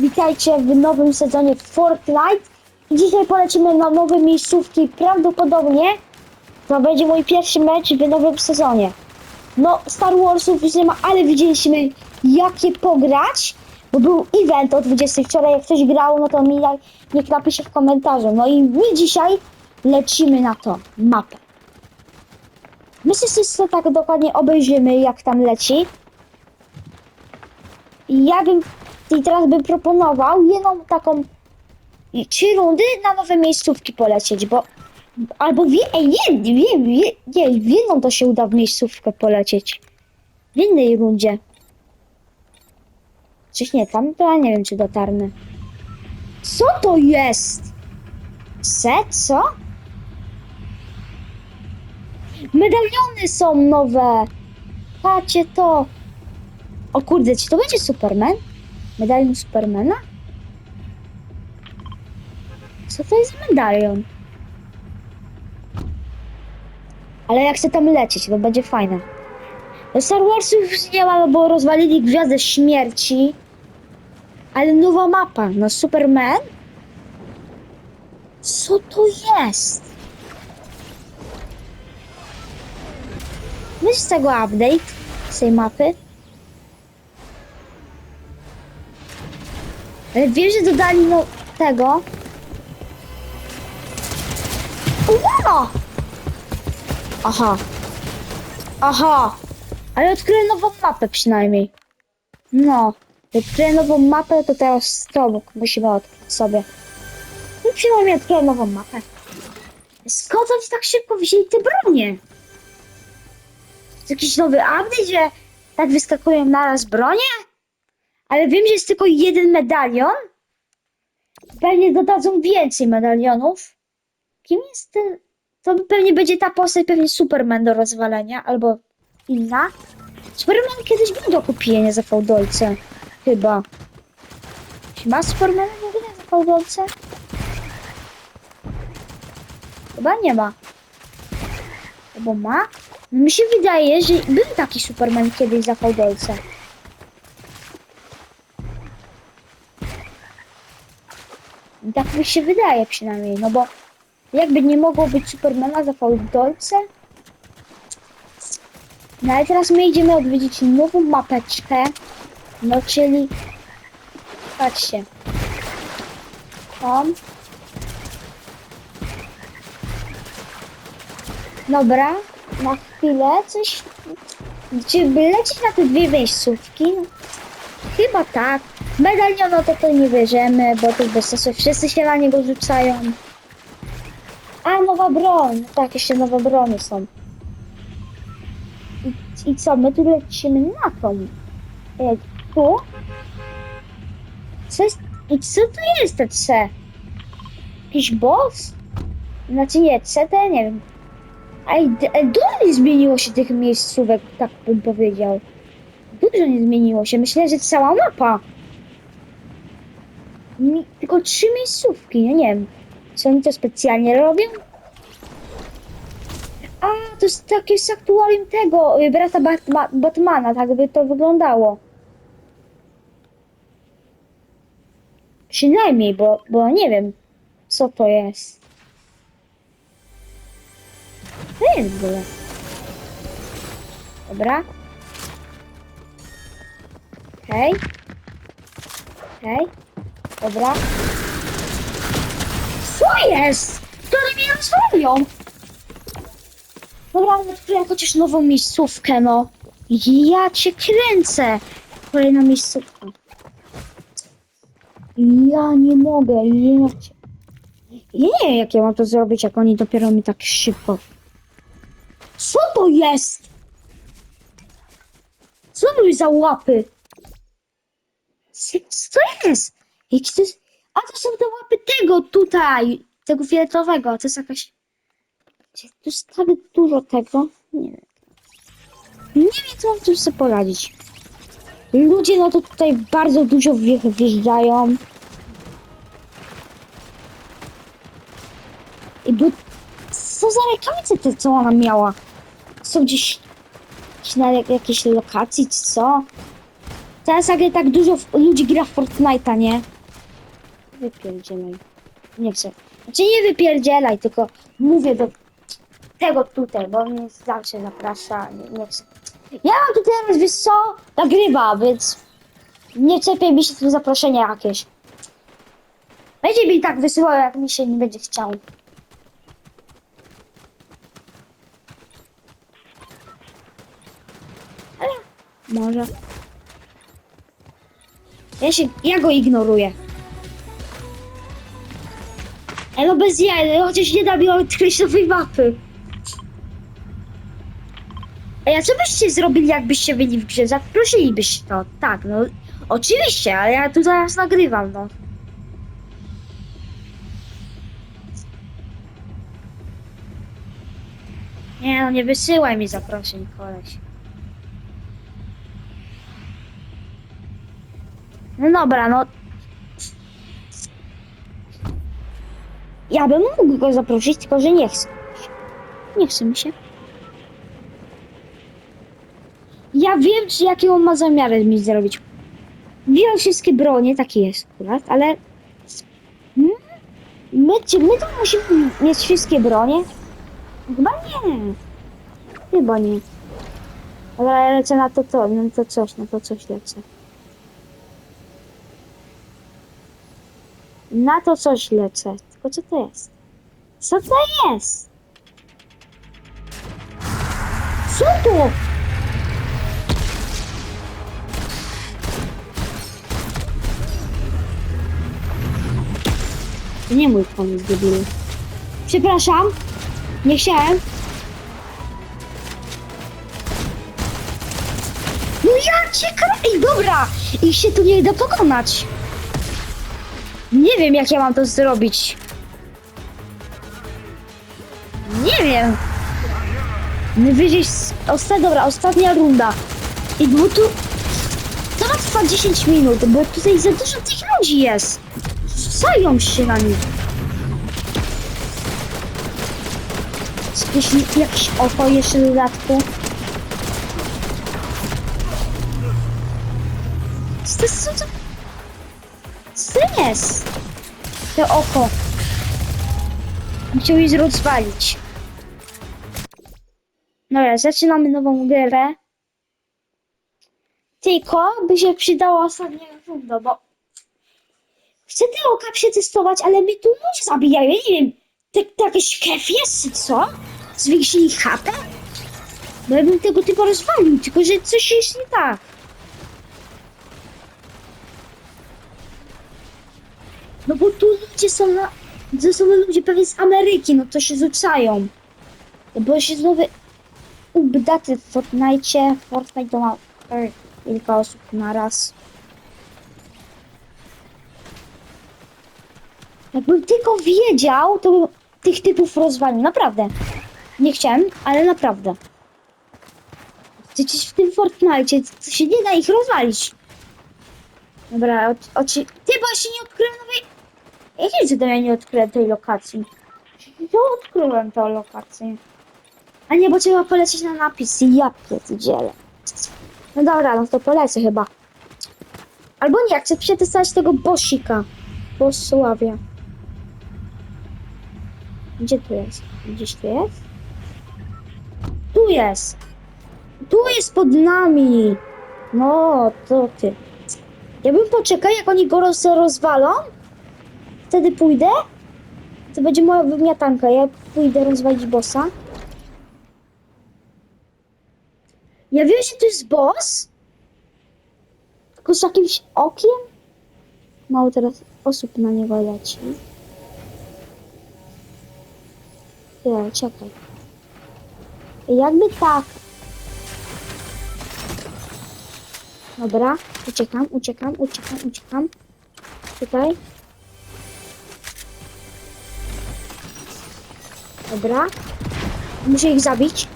Witajcie w nowym sezonie Fortnite. Dzisiaj polecimy na nowe miejscówki. Prawdopodobnie to będzie mój pierwszy mecz w nowym sezonie. No, Star Warsów już nie ma, ale widzieliśmy jakie pograć, bo był event o 20 wczoraj. Jak ktoś grał, no to mi niech napisze w komentarzu. No i my dzisiaj lecimy na to mapę. My sobie tak dokładnie obejrzymy, jak tam leci. Ja bym i teraz bym proponował jedną taką trzy rundy na nowe miejscówki polecieć, bo albo wie, ej, nie, nie, nie, nie, w jedną to się uda w miejscówkę polecieć. W innej rundzie. Czyż nie, tam to ja nie wiem, czy dotarnę. Co to jest? Set, co? Medaliony są nowe. Patrzcie to. O kurde, czy to będzie Superman? Medalion Supermana? Co to jest medalion? Ale jak chcę tam lecieć, to będzie fajne. Do Star Warsów już nie ma, bo rozwalili Gwiazdę Śmierci. Ale nowa mapa, no Superman? Co to jest? Weź z tego update, z tej mapy. Ale wiesz, że dodali no tego. Wow! Aha. Aha. Ale odkryłem nową mapę przynajmniej. No. Odkryłem nową mapę, to teraz stromuk musimy odkryć sobie. No przynajmniej odkryłem nową mapę. Skąd oni tak szybko wzięli te bronie? To jakiś nowy update, że tak wyskakują naraz bronie? Ale wiem, że jest tylko jeden medalion. Pewnie dodadzą więcej medalionów. Kim jest ten? To pewnie będzie ta postać, pewnie Superman do rozwalenia, albo inna. Superman kiedyś był do kupienia za fałdolce. Chyba. Czy ma Superman w ogóle za fałdolce? Chyba nie ma. Albo ma? Mi się wydaje, że był taki Superman kiedyś za fałdolce. Tak mi się wydaje przynajmniej, no bo jakby nie mogło być Supermana za fałdolce. No ale teraz my idziemy odwiedzić nową mapeczkę, no czyli patrzcie. Tam. Dobra, na chwilę coś. Czy by lecieć na te dwie miejscówki? No, chyba tak. Medaliona to to nie bierzemy, bo to bez sensu. Wszyscy się na niego rzucają. A, nowa broń. No Tak, jeszcze nowe broni są. I, I co, my tu lecimy na tą. E, tu? Co jest, I co to jest te C? Jakiś boss? Znaczy nie, C to ja nie wiem. Ej, dużo nie zmieniło się tych miejscówek, tak bym powiedział. Dużo nie zmieniło się. Myślę, że cała mapa. Mi, tylko trzy miejscówki, ja nie wiem. Czy oni to specjalnie robią? A, to jest takie z aktualium tego, y, brata Batma, Batmana, tak by to wyglądało. Przynajmniej, bo, bo nie wiem, co to jest. Co jest w ogóle? Dobra. Okej. Okej. Dobra. Co jest? To oni mnie rozwalią. Dobra, ale odkryję chociaż nową miejscówkę, no. Ja cię kręcę. Kolejna miejscówka. Ja nie mogę, ja cię... Ja nie wiem, jak ja mam to zrobić, jak oni dopiero mi tak szybko... Co to jest? Co to za łapy? Co co jest? Jaki to jest? A to są te łapy tego tutaj, tego fioletowego. To jest jakaś... Tu jest tak dużo tego. Nie wiem. Nie wiem, co mam tu sobie poradzić. Ludzie no to tutaj bardzo dużo wje- wjeżdżają. I bo... Co za rękawice te, co ona miała? Są gdzieś, gdzieś na jak- jakiejś lokacji, czy co? Teraz nagle tak dużo ludzi gra w Fortnite'a, nie? Wypierdzielaj. Nie chcę. Znaczy nie wypierdzielaj, tylko mówię do tego tutaj, bo mnie zawsze zaprasza, nie, nie chcę. Ja mam tu teraz, wiesz co, nagrywa, więc nie czepię mi się tu zaproszenia jakieś. Będzie mi tak wysyłał, jak mi się nie będzie chciał. Może. Ja się, ja go ignoruję. No bez jaj, chociaż nie da mi odkryć nowej mapy. A ja co byście zrobili, jakbyście byli w grze? Zaprosilibyście to. Tak, no oczywiście, ale ja tu zaraz nagrywam, no. Nie no, nie wysyłaj mi zaproszeń, koleś. No dobra, no. Ja bym mógł go zaprosić, tylko że nie chcę. Nie chce mi się. Ja wiem, czy jakie on ma zamiary mi zrobić. Wziął wszystkie bronie, taki jest akurat, ale... Hmm? My, czy my to musimy mieć wszystkie bronie? Chyba nie. Chyba nie. Ale lecę na to to, na to coś, na to coś lecę. Na to coś lecę. Tylko co to jest? Co to jest? Co to? To nie mój pomysł, debilu. Przepraszam. Nie chciałem. No ja cię. Ej, dobra! Ich się tu nie da pokonać. Nie wiem, jak ja mam to zrobić. Nie wiem. Z... Osta... Dobra, ostatnia runda. I bo tu... To ma trwa 10 minut, bo tutaj za dużo tych ludzi jest. Rzucają się na nich. Jakieś, jakieś oko jeszcze w dodatku. Co to, co to, co to jest? To oko. Chciał je rozwalić. Dobra, zaczynamy nową grę. Tylko by się przydała ostatnia runda, bo chcę te oka przetestować, ale mnie tu ludzie zabijają. Ja nie wiem, tak, jakiś kef jest, co? Zwiększyli HP? Bo ja bym tego typu rozwalił, tylko że coś jest nie tak. No bo tu ludzie są na... To są ludzie pewnie z Ameryki, no to się rzucają. No Bo się znowu updaty w Fortnite. Fortnite ma e, kilka osób na raz. Jakbym tylko wiedział, to tych typów rozwalił. Naprawdę. Nie chciałem, ale naprawdę. Przecież w tym Fortnite to się nie da ich rozwalić. Dobra, oczy... Ty, bo jeszcze nie odkryłem nowej... Jakim cudem ja nie odkryłem tej lokacji? Ja odkryłem tę lokację. A nie, bo trzeba polecieć na napis. Ja pierdzielę. No dobra, no to polecę chyba. Albo nie, chcę przetestować tego bossika. Bossławia. Gdzie tu jest? Gdzieś tu jest? Tu jest! Tu jest pod nami! No, to ty. Ja bym poczekał, jak oni go roz, rozwalą. Wtedy pójdę. To będzie moja wymiatanka. Ja pójdę rozwalić bossa. Ja wiem, że to jest boss. Tylko z jakimś okiem. Mało teraz osób na niego leci. Nie, czekaj. Jakby tak. Dobra, uciekam, uciekam, uciekam, uciekam. Tutaj. Dobra. Muszę ich zabić.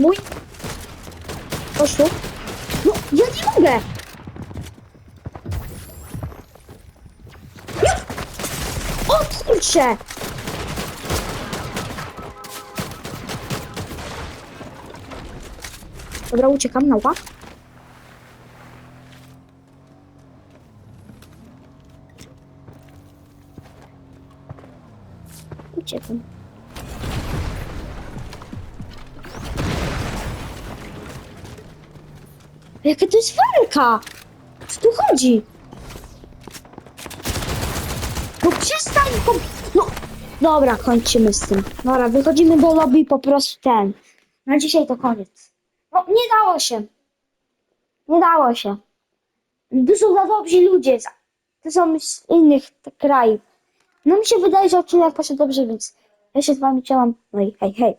Mój. Poszło. No, ja nie mogę. Nie. O kurczę. Dobra, uciekam, nauka. Uciekam. Jakie to jest walka? Co tu chodzi? No przestań, po... no. Dobra, kończymy z tym. Dobra, wychodzimy do lobby po prostu ten. Na dzisiaj to koniec. No, nie dało się. Nie dało się. Są za dobrzy ludzie. To są z innych krajów. No mi się wydaje, że odcinek poszedł dobrze, więc ja się z wami chciałam. No i hej, hej.